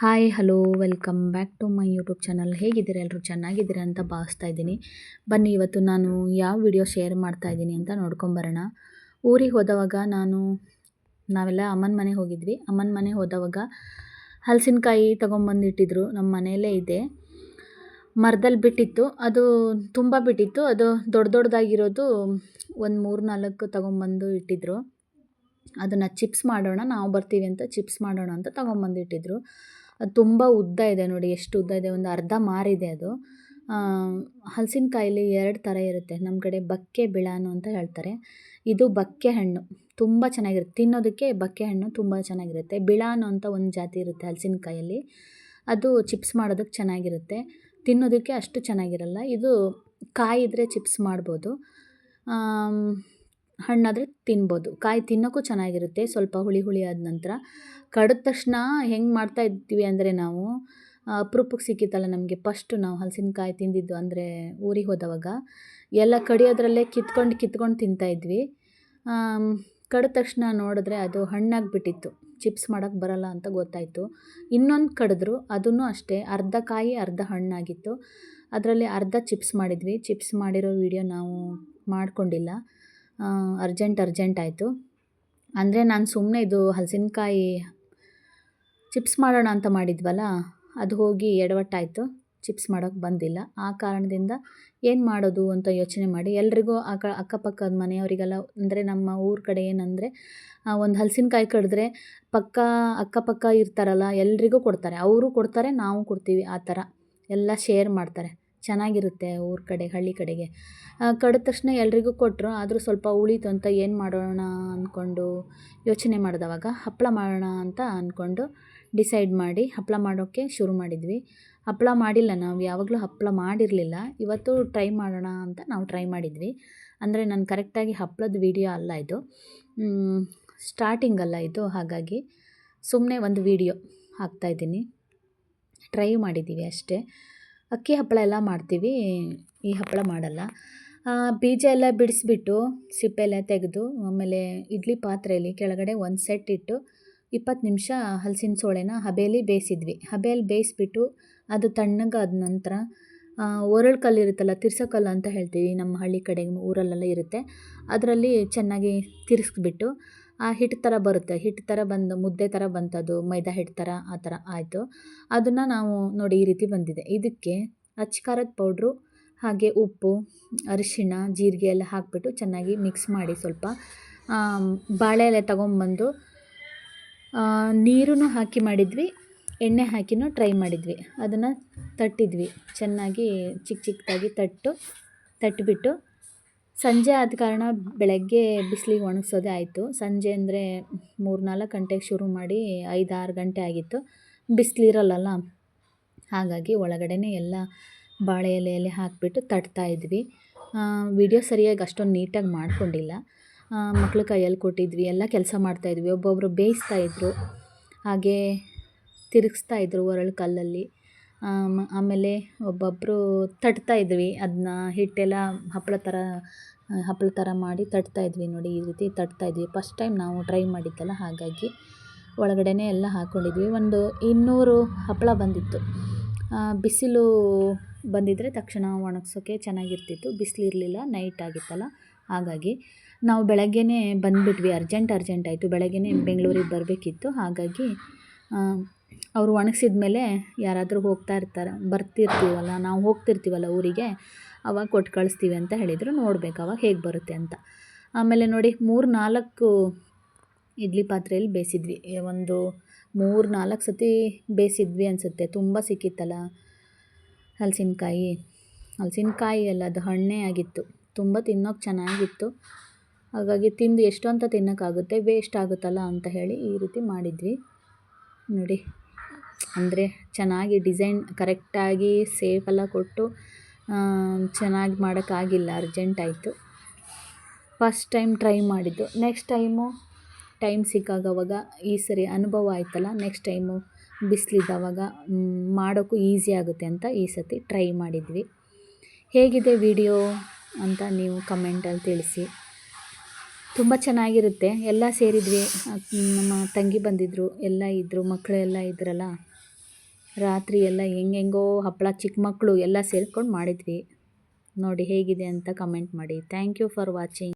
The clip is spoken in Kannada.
Hi, hello, welcome back to my YouTube channel. ಹೇಗಿದ್ದೀರಾ? ಎಲ್ಲರೂ ಚೆನ್ನಾಗಿದ್ದೀರಾ ಅಂತ ಭಾವಿಸ್ತಾ ಇದ್ದೀನಿ. ಬನ್ನಿ, ಇವತ್ತು ನಾನು ಯಾವ ವಿಡಿಯೋ ಶೇರ್ ಮಾಡ್ತಾ ಇದ್ದೀನಿ ಅಂತ ನೋಡ್ಕೊಂಬರೋಣ ಊರಿಗೆ ಹೋದವಾಗ ನಾನು, ನಾವೆಲ್ಲ ಅಮ್ಮನ ಮನೆ ಹೋಗಿದ್ವಿ. ಅಮ್ಮನ ಮನೆ ಹೋದವಾಗ ಹಲಸಿನಕಾಯಿ ತೊಗೊಂಬಂದಿಟ್ಟಿದ್ರು. ನಮ್ಮ ಮನೆಯಲ್ಲೇ ಇದೆ. ಮರದಲ್ಲಿ ಬಿಟ್ಟಿತ್ತು. ಅದು ತುಂಬ ಬಿಟ್ಟಿತ್ತು. ಅದು ದೊಡ್ಡ ದೊಡ್ಡದಾಗಿರೋದು ಒಂದು ಮೂರು ನಾಲ್ಕು ತೊಗೊಂಬಂದು ಇಟ್ಟಿದ್ರು. ಅದನ್ನು ಚಿಪ್ಸ್ ಮಾಡೋಣ, ನಾವು ಬರ್ತೀವಿ ಅಂತ ಚಿಪ್ಸ್ ಮಾಡೋಣ ಅಂತ ತೊಗೊಂಬಂದಿಟ್ಟಿದ್ರು. ಅದು ತುಂಬ ಉದ್ದ ಇದೆ ನೋಡಿ, ಎಷ್ಟು ಉದ್ದ ಇದೆ, ಒಂದು ಅರ್ಧ ಮಾರಿದೆ ಅದು. ಹಲಸಿನಕಾಯಲ್ಲಿ ಎರಡು ಥರ ಇರುತ್ತೆ, ನಮ್ಮ ಕಡೆ ಬಕ್ಕೆ ಬಿಳಾನು ಅಂತ ಹೇಳ್ತಾರೆ. ಇದು ಬಕ್ಕೆ ಹಣ್ಣು, ತುಂಬ ಚೆನ್ನಾಗಿರುತ್ತೆ. ತಿನ್ನೋದಕ್ಕೆ ಬಕ್ಕೆ ಹಣ್ಣು ತುಂಬ ಚೆನ್ನಾಗಿರುತ್ತೆ. ಬಿಳಾನು ಅಂತ ಒಂದು ಜಾತಿ ಇರುತ್ತೆ ಹಲಸಿನಕಾಯಲ್ಲಿ. ಅದು ಚಿಪ್ಸ್ ಮಾಡೋದಕ್ಕೆ ಚೆನ್ನಾಗಿರುತ್ತೆ. ತಿನ್ನೋದಕ್ಕೆ ಅಷ್ಟು ಚೆನ್ನಾಗಿರಲ್ಲ. ಇದು ಕಾಯಿದ್ರೆ ಚಿಪ್ಸ್ ಮಾಡ್ಬೋದು. ಹಣ್ಣಾದರೆ ತಿನ್ಬೋದು. ಕಾಯಿ ತಿನ್ನೋಕ್ಕೂ ಚೆನ್ನಾಗಿರುತ್ತೆ. ಸ್ವಲ್ಪ ಹುಳಿ ಹುಳಿ ಆದ ನಂತರ ಕಡಿದ ತಕ್ಷಣ ಹೆಂಗೆ ಮಾಡ್ತಾ ಇದ್ವಿ ಅಂದರೆ ನಾವು ಅಪ್ರೂಪಕ್ಕೆ ಸಿಕ್ಕಿತ್ತಲ್ಲ ನಮಗೆ. ಫಸ್ಟು ನಾವು ಹಲಸಿನಕಾಯಿ ತಿಂದಿದ್ದು ಅಂದರೆ ಊರಿಗೆ ಹೋದವಾಗ ಎಲ್ಲ ಕಡಿಯೋದ್ರಲ್ಲೇ ಕಿತ್ಕೊಂಡು ಕಿತ್ಕೊಂಡು ತಿಂತಾಯಿದ್ವಿ ಕಡಿದ ತಕ್ಷಣ ನೋಡಿದ್ರೆ ಅದು ಹಣ್ಣಾಗಿಬಿಟ್ಟಿತ್ತು. ಚಿಪ್ಸ್ ಮಾಡೋಕ್ಕೆ ಬರೋಲ್ಲ ಅಂತ ಗೊತ್ತಾಯಿತು. ಇನ್ನೊಂದು ಕಡಿದ್ರು ಅದೂ ಅಷ್ಟೇ, ಅರ್ಧ ಕಾಯಿ, ಅರ್ಧ ಹಣ್ಣಾಗಿತ್ತು. ಅದರಲ್ಲಿ ಅರ್ಧ ಚಿಪ್ಸ್ ಮಾಡಿದ್ವಿ. ಚಿಪ್ಸ್ ಮಾಡಿರೋ ವೀಡಿಯೋ ನಾವು ಮಾಡಿಕೊಂಡಿಲ್ಲ. ಅರ್ಜೆಂಟ್ ಅರ್ಜೆಂಟ್ ಆಯಿತು. ಅಂದರೆ ನಾನು ಸುಮ್ಮನೆ ಇದು ಹಲಸಿನಕಾಯಿ ಚಿಪ್ಸ್ ಮಾಡೋಣ ಅಂತ ಮಾಡಿದ್ವಲ್ಲ, ಅದು ಹೋಗಿ ಎಡವಟ್ಟಾಯಿತು. ಚಿಪ್ಸ್ ಮಾಡೋಕ್ಕೆ ಬಂದಿಲ್ಲ. ಆ ಕಾರಣದಿಂದ ಏನು ಮಾಡೋದು ಅಂತ ಯೋಚನೆ ಮಾಡಿ ಎಲ್ರಿಗೂ ಕ ಅಕ್ಕಪಕ್ಕದ ಮನೆಯವರಿಗೆಲ್ಲ, ಅಂದರೆ ನಮ್ಮ ಊರ ಕಡೆ ಏನಂದರೆ ಒಂದು ಹಲಸಿನಕಾಯಿ ಕಡಿದ್ರೆ ಪಕ್ಕ, ಅಕ್ಕಪಕ್ಕ ಇರ್ತಾರಲ್ಲ, ಎಲ್ರಿಗೂ ಕೊಡ್ತಾರೆ. ಅವರು ಕೊಡ್ತಾರೆ, ನಾವು ಕೊಡ್ತೀವಿ, ಆ ಥರ. ಎಲ್ಲ ಶೇರ್ ಮಾಡ್ತಾರೆ. ಚೆನ್ನಾಗಿರುತ್ತೆ ಊರ ಕಡೆ, ಹಳ್ಳಿ ಕಡೆಗೆ. ಕಡಿದ ತಕ್ಷಣ ಎಲ್ರಿಗೂ ಕೊಟ್ಟರು ಆದರೂ ಸ್ವಲ್ಪ ಉಳಿತು ಅಂತ ಏನು ಮಾಡೋಣ ಅಂದ್ಕೊಂಡು ಯೋಚನೆ ಮಾಡಿದವಾಗ ಹಪ್ಪಳ ಮಾಡೋಣ ಅಂತ ಅಂದ್ಕೊಂಡು ಡಿಸೈಡ್ ಮಾಡಿ ಹಪ್ಪಳ ಮಾಡೋಕ್ಕೆ ಶುರು ಮಾಡಿದ್ವಿ. ಹಪ್ಪಳ ಮಾಡಿಲ್ಲ ನಾವು, ಯಾವಾಗಲೂ ಹಪ್ಪಳ ಮಾಡಿರಲಿಲ್ಲ. ಇವತ್ತು ಟ್ರೈ ಮಾಡೋಣ ಅಂತ ನಾವು ಟ್ರೈ ಮಾಡಿದ್ವಿ. ಅಂದರೆ ನಾನು ಕರೆಕ್ಟಾಗಿ ಹಪ್ಪಳದ ವೀಡಿಯೋ ಅಲ್ಲ ಇದು. ಸ್ಟಾರ್ಟಿಂಗ್ ಅಲ್ಲ ಇದು, ಹಾಗಾಗಿ ಸುಮ್ಮನೆ ಒಂದು ವೀಡಿಯೋ ಹಾಕ್ತಾಯಿದ್ದೀನಿ ಟ್ರೈ ಮಾಡಿದ್ದೀವಿ ಅಷ್ಟೇ. ಅಕ್ಕಿ ಹಪ್ಪಳ ಎಲ್ಲ ಮಾಡ್ತೀವಿ. ಈ ಹಪ್ಪಳ ಮಾಡಲ್ಲ. ಬೀಜ ಎಲ್ಲ ಬಿಡಿಸ್ಬಿಟ್ಟು ಸಿಪ್ಪೆ ಎಲ್ಲ ತೆಗೆದು, ಆಮೇಲೆ ಇಡ್ಲಿ ಪಾತ್ರೆಯಲ್ಲಿ ಕೆಳಗಡೆ ಒಂದು ಸೆಟ್ ಇಟ್ಟು ಇಪ್ಪತ್ತು ನಿಮಿಷ ಹಲಸಿನ ಸೋಳೆನ ಹಬೆಯಲ್ಲಿ ಬೇಯಿಸಿದ್ವಿ. ಹಬೆಯಲ್ಲಿ ಬೇಯಿಸ್ಬಿಟ್ಟು ಅದು ತಣ್ಣಗಾದ ನಂತರ ಒರಳು ಕಲ್ಲು ಇರುತ್ತಲ್ಲ, ತಿರ್ಸೋ ಅಂತ ಹೇಳ್ತೀವಿ, ನಮ್ಮ ಹಳ್ಳಿ ಕಡೆ ಊರಲ್ಲೆಲ್ಲ ಇರುತ್ತೆ. ಅದರಲ್ಲಿ ಚೆನ್ನಾಗಿ ತಿರ್ಗಿಸ್ಬಿಟ್ಟು ಆ ಹಿಟ್ಟು ಥರ ಬರುತ್ತೆ. ಹಿಟ್ಟು ಥರ ಬಂದು, ಮುದ್ದೆ ಥರ ಬಂತದು, ಮೈದಾ ಹಿಟ್ಟು ಥರ ಆ ಥರ ಆಯಿತು. ಅದನ್ನು ನಾವು ನೋಡಿ ಈ ರೀತಿ ಬಂದಿದೆ. ಇದಕ್ಕೆ ಅಚ್ಚ ಖಾರದ ಪೌಡ್ರು, ಹಾಗೆ ಉಪ್ಪು, ಅರಿಶಿಣ, ಜೀರಿಗೆ ಎಲ್ಲ ಹಾಕಿಬಿಟ್ಟು ಚೆನ್ನಾಗಿ ಮಿಕ್ಸ್ ಮಾಡಿ ಸ್ವಲ್ಪ ಬಾಳೆ ಎಲೆ ತೊಗೊಂಬಂದು ನೀರನ್ನು ಹಾಕಿ ಮಾಡಿದ್ವಿ, ಎಣ್ಣೆ ಹಾಕಿನೂ ಟ್ರೈ ಮಾಡಿದ್ವಿ. ಅದನ್ನು ತಟ್ಟಿದ್ವಿ. ಚೆನ್ನಾಗಿ ಚಿಕ್ಕ ಚಿಕ್ಕದಾಗಿ ತಟ್ಟು ತಟ್ಟಿಬಿಟ್ಟು ಸಂಜೆ ಆದ ಕಾರಣ ಬೆಳಗ್ಗೆ ಬಿಸಿಲಿಗೆ ಒಣಗಿಸೋದೇ ಆಯಿತು. ಸಂಜೆ ಅಂದರೆ ಮೂರು ನಾಲ್ಕು ಗಂಟೆಗೆ ಶುರು ಮಾಡಿ ಐದು ಆರು ಗಂಟೆ ಆಗಿತ್ತು. ಬಿಸಿಲಿರಲ್ಲಲ್ಲ? ಹಾಗಾಗಿ ಒಳಗಡೆನೇ ಎಲ್ಲ ಬಾಳೆ ಎಲೆಯಲ್ಲಿ ಹಾಕಿಬಿಟ್ಟು ತಟ್ತಾಯಿದ್ವಿ ವಿಡಿಯೋ ಸರಿಯಾಗಿ ಅಷ್ಟೊಂದು ನೀಟಾಗಿ ಮಾಡಿಕೊಂಡಿಲ್ಲ. ಮಕ್ಕಳು ಕೈಯಲ್ಲಿ ಕೊಟ್ಟಿದ್ವಿ, ಎಲ್ಲ ಕೆಲಸ ಮಾಡ್ತಾಯಿದ್ವಿ ಒಬ್ಬೊಬ್ಬರು ಬೇಯಿಸ್ತಾ ಇದ್ದರು ಹಾಗೇ ತಿರುಗಿಸ್ತಾ ಇದ್ದರು ಒರಳು ಕಲ್ಲಲ್ಲಿ. ಆಮೇಲೆ ಒಬ್ಬೊಬ್ಬರು ತಟ್ತಾಯಿದ್ವಿ ಅದನ್ನ ಹಿಟ್ಟೆಲ್ಲ ಹಪ್ಪಳ ಥರ ಹಪ್ಪಳ ಥರ ಮಾಡಿ ತಟ್ತಾಯಿದ್ವಿ ನೋಡಿ, ಈ ರೀತಿ ತಟ್ತಾಯಿದ್ವಿ ಫಸ್ಟ್ ಟೈಮ್ ನಾವು ಟ್ರೈ ಮಾಡಿದ್ದಲ್ಲ, ಹಾಗಾಗಿ ಒಳಗಡೆನೇ ಎಲ್ಲ ಹಾಕ್ಕೊಂಡಿದ್ವಿ ಒಂದು ಇನ್ನೂರು ಹಪ್ಪಳ ಬಂದಿತ್ತು. ಬಿಸಿಲು ಬಂದಿದ್ದರೆ ತಕ್ಷಣ ಒಣಗ್ಸೋಕ್ಕೆ ಚೆನ್ನಾಗಿರ್ತಿತ್ತು. ಬಿಸಿಲಿರಲಿಲ್ಲ ನೈಟ್ ಆಗಿತ್ತಲ್ಲ. ಹಾಗಾಗಿ ನಾವು ಬೆಳಗ್ಗೆನೇ ಬಂದುಬಿಟ್ವಿ. ಅರ್ಜೆಂಟ್ ಅರ್ಜೆಂಟ್ ಆಯಿತು. ಬೆಳಗ್ಗೆನೇ ಬೆಂಗಳೂರಿಗೆ ಬರಬೇಕಿತ್ತು. ಹಾಗಾಗಿ ಅವರು ಒಣಗಿಸಿದ ಮೇಲೆ ಯಾರಾದರೂ ಹೋಗ್ತಾ ಇರ್ತಾರೆ, ಬರ್ತಿರ್ತೀವಲ್ಲ, ನಾವು ಹೋಗ್ತಿರ್ತೀವಲ್ಲ ಊರಿಗೆ, ಅವಾಗ ಕೊಟ್ಟು ಕಳಿಸ್ತೀವಿ ಅಂತ ಹೇಳಿದರು, ನೋಡ್ಬೇಕು ಅವಾಗ ಹೇಗೆ ಬರುತ್ತೆ ಅಂತ. ಆಮೇಲೆ ನೋಡಿ ಮೂರು ನಾಲ್ಕು ಇಡ್ಲಿ ಪಾತ್ರೆಯಲ್ಲಿ ಬೇಯಿಸಿದ್ವಿ. ಒಂದು ಮೂರು ನಾಲ್ಕು ಸತಿ ಬೇಯಿಸಿದ್ವಿ ಅನಿಸುತ್ತೆ. ತುಂಬ ಸಿಕ್ಕಿತ್ತಲ್ಲ ಹಲಸಿನಕಾಯಿ. ಹಲಸಿನಕಾಯಿ ಅಲ್ಲ ಅದು ಹಣ್ಣೇ ಆಗಿತ್ತು. ತುಂಬ ತಿನ್ನೋಕೆ ಚೆನ್ನಾಗಿತ್ತು. ಹಾಗಾಗಿ ತಿಂದು ಎಷ್ಟು ಅಂತ ತಿನ್ನೋಕ್ಕಾಗುತ್ತೆ, ವೇಸ್ಟ್ ಆಗುತ್ತಲ್ಲ ಅಂತ ಹೇಳಿ ಈ ರೀತಿ ಮಾಡಿದ್ವಿ. ನೋಡಿ. ಅಂದರೆ ಚೆನ್ನಾಗಿ ಡಿಸೈನ್ ಕರೆಕ್ಟಾಗಿ ಸೇಫೆಲ್ಲ ಕೊಟ್ಟು ಚೆನ್ನಾಗಿ ಮಾಡೋಕ್ಕಾಗಿಲ್ಲ, ಅರ್ಜೆಂಟ್ ಆಯಿತು. ಫಸ್ಟ್ ಟೈಮ್ ಟ್ರೈ ಮಾಡಿದ್ದು. ನೆಕ್ಸ್ಟ್ ಟೈಮು ಟೈಮ್ ಸಿಕ್ಕಾಗ ಅವಾಗ ಈ ಸರಿ ಅನುಭವ ಆಯ್ತಲ್ಲ, ನೆಕ್ಸ್ಟ್ ಟೈಮು ಬಿಸಿಲಿದ್ದಾವಾಗ ಮಾಡೋಕ್ಕೂ ಈಸಿ ಆಗುತ್ತೆ ಅಂತ ಈ ಸತಿ ಟ್ರೈ ಮಾಡಿದ್ವಿ. ಹೇಗಿದೆ ವಿಡಿಯೋ ಅಂತ ನೀವು ಕಮೆಂಟಲ್ಲಿ ತಿಳಿಸಿ. ತುಂಬ ಚೆನ್ನಾಗಿರುತ್ತೆ. ಎಲ್ಲ ಸೇರಿದ್ವಿ. ನಮ್ಮ ತಂಗಿ ಬಂದಿದ್ದರು ಎಲ್ಲ ಇದ್ದರು ಮಕ್ಕಳೆಲ್ಲ ಇದ್ರಲ್ಲ. ರಾತ್ರಿ ಎಲ್ಲ ಹೆಂಗೆಂಗೋ ಹಪ್ಪಳ ಚಿಕ್ಕ ಮಕ್ಕಳು ಎಲ್ಲ ಸೇರ್ಕೊಂಡು ಮಾಡಿದ್ವಿ. ನೋಡಿ ಹೇಗಿದೆ ಅಂತ ಕಮೆಂಟ್ ಮಾಡಿ. Thank you for watching